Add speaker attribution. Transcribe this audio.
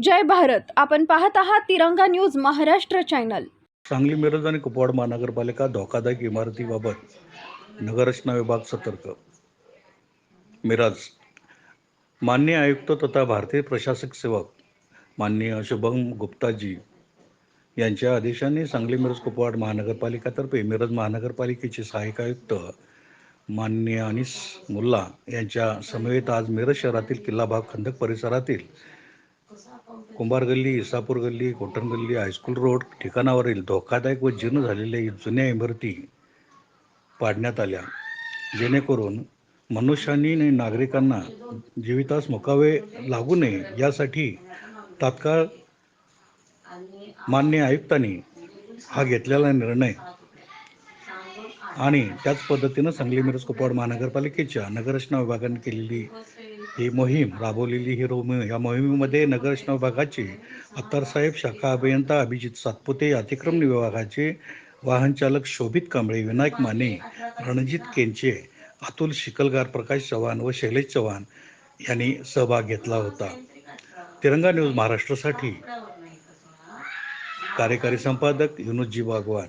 Speaker 1: जय भारत. आपण पाहत आहात तिरंगा न्यूज महाराष्ट्र चॅनल.
Speaker 2: सांगली मिरज आणि कुपवाड महानगरपालिका धोकादायक इमारतीबाबत नगररचना विभाग सतर्क. मिरज. मान्य आयुक्त तथा भारतीय प्रशासक सेवक माननीय शुभम गुप्ताजी यांच्या आदेशाने सांगली मिरज कुपवाड महानगरपालिकातर्फे मिरज महानगरपालिकेचे सहाय्यक आयुक्त माननीय अनिस मुल्ला यांच्या समवेत आज मिरज शहरातील किल्ला भाग खंदक परिसरातील कुंभार गल्ली इसापूर गल्ली कोटण गल्ली हायस्कूल रोड ठिकाणावरील धोकादायक व जीर्ण झालेल्या जुन्या इमारती पाडण्यात आल्या. जेणेकरून मनुष्यांनी आणि नागरिकांना जीवितास मुकावे लागू नये यासाठी तात्काळ मान्य आयुक्तांनी हा घेतलेला निर्णय आणि त्याच पद्धतीनं सांगली मिरज कुपवाड महानगरपालिकेच्या नगररचना विभागाने केलेली ही मोहीम राबवलेली ही रोम या मोहिमेमध्ये नगर विभागाचे अत्तारसाहेब शाखा अभियंता अभिजित सातपुते अतिक्रम विभागाचे वाहन चालक शोभित कांबळे विनायक माने रणजित केंचे अतुल शिकलगार प्रकाश चव्हाण व शैलेश चव्हाण यांनी सहभाग घेतला होता. तिरंगा न्यूज महाराष्ट्रासाठी. कार्यकारी संपादक युनुजी बागवान.